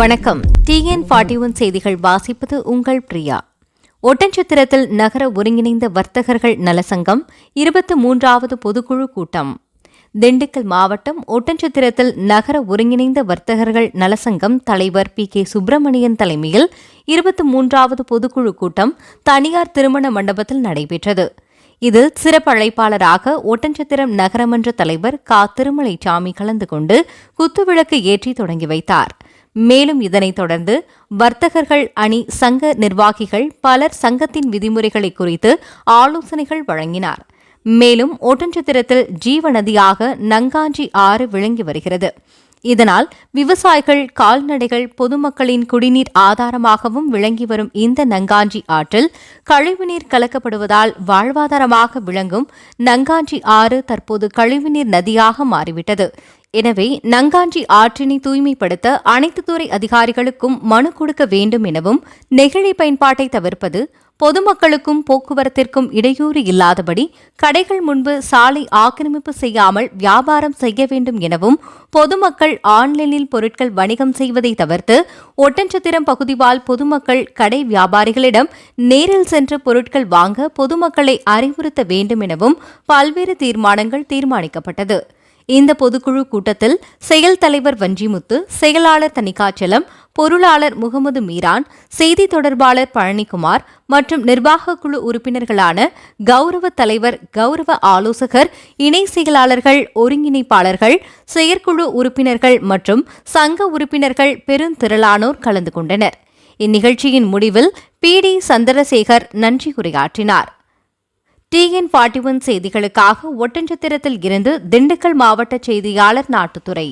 வணக்கம். TN forty one செய்திகள் வாசிப்பது உங்கள் பிரியா. ஒட்டன்சத்திரத்தில் நகர ஒருங்கிணைந்த வர்த்தகர்கள் நலசங்கம் இருபத்தி மூன்றாவது பொதுக்குழு கூட்டம். திண்டுக்கல் மாவட்டம் ஒட்டன்சத்திரத்தில் நகர ஒருங்கிணைந்த வர்த்தகர்கள் நலசங்கம் தலைவர் பி கே சுப்பிரமணியன் தலைமையில் இருபத்தி மூன்றாவது பொதுக்குழு கூட்டம் தனியார் திருமண மண்டபத்தில் நடைபெற்றது. இதில் சிறப்பு அழைப்பாளராக ஒட்டன்சத்திரம் நகரமன்ற தலைவர் கா. திருமலைசாமி கலந்து கொண்டு குத்துவிளக்கு ஏற்றி தொடங்கி வைத்தார். மேலும் இதனைத் தொடர்ந்து வர்த்தகர்கள் அணி சங்க நிர்வாகிகள் பலர் சங்கத்தின் விதிமுறைகளை குறித்து ஆலோசனைகள் வழங்கினார். மேலும் ஒட்டன்சத்திரத்தில் ஜீவநதியாக நங்காஞ்சி ஆறு விளங்கி வருகிறது. இதனால் விவசாயிகள் கால்நடைகள் பொதுமக்களின் குடிநீர் ஆதாரமாகவும் விளங்கி வரும் இந்த நங்காஞ்சி ஆற்றில் கழிவுநீர் கலக்கப்படுவதால் வாழ்வாதாரமாக விளங்கும் நங்காஞ்சி ஆறு தற்போது கழிவுநீர் நதியாக மாறிவிட்டது. எனவே நங்காஞ்சி ஆற்றினை தூய்மைப்படுத்த அனைத்து துறை அதிகாரிகளுக்கும் மனு கொடுக்க வேண்டும் எனவும் நெகிழி பயன்பாட்டை தவிர்ப்பது பொதுமக்களுக்கும் போக்குவரத்திற்கும் இடையூறு இல்லாதபடி கடைகள் முன்பு சாலை ஆக்கிரமிப்பு செய்யாமல் வியாபாரம் செய்ய வேண்டும் எனவும் பொதுமக்கள் ஆன்லைனில் பொருட்கள் வணிகம் செய்வதை தவிர்த்து ஒட்டஞ்சத்திரம் பகுதிவால் பொதுமக்கள் கடை வியாபாரிகளிடம் நேரில் சென்று பொருட்கள் வாங்க பொதுமக்களை அறிவுறுத்த வேண்டும் எனவும் பல்வேறு தீர்மானங்கள் தீர்மானிக்கப்பட்டது. இந்த பொதுக்குழு கூட்டத்தில் செயல் தலைவர் வஞ்சிமுத்து செயலாளர் தணிகாச்சலம் பொருளாளர் முகமது மீரான் செய்தி தொடர்பாளர் பழனிக்குமார் மற்றும் நிர்வாக குழு உறுப்பினர்களான கௌரவ தலைவர் கௌரவ ஆலோசகர் இணை செயலாளர்கள் ஒருங்கிணைப்பாளர்கள் செயற்குழு உறுப்பினர்கள் மற்றும் சங்க உறுப்பினர்கள் பெருந்திரளானோர் கலந்து கொண்டனர். இந்நிகழ்ச்சியின் முடிவில் பி. டி. சந்திரசேகர் நன்றி உரையாற்றினார். டிஎன் ஃபார்ட்டி ஒன் செய்திகளுக்காக ஒட்டஞ்சத்திரத்தில் இருந்து திண்டுக்கல் மாவட்ட செய்தியாளர் நாட்டுத்துறை.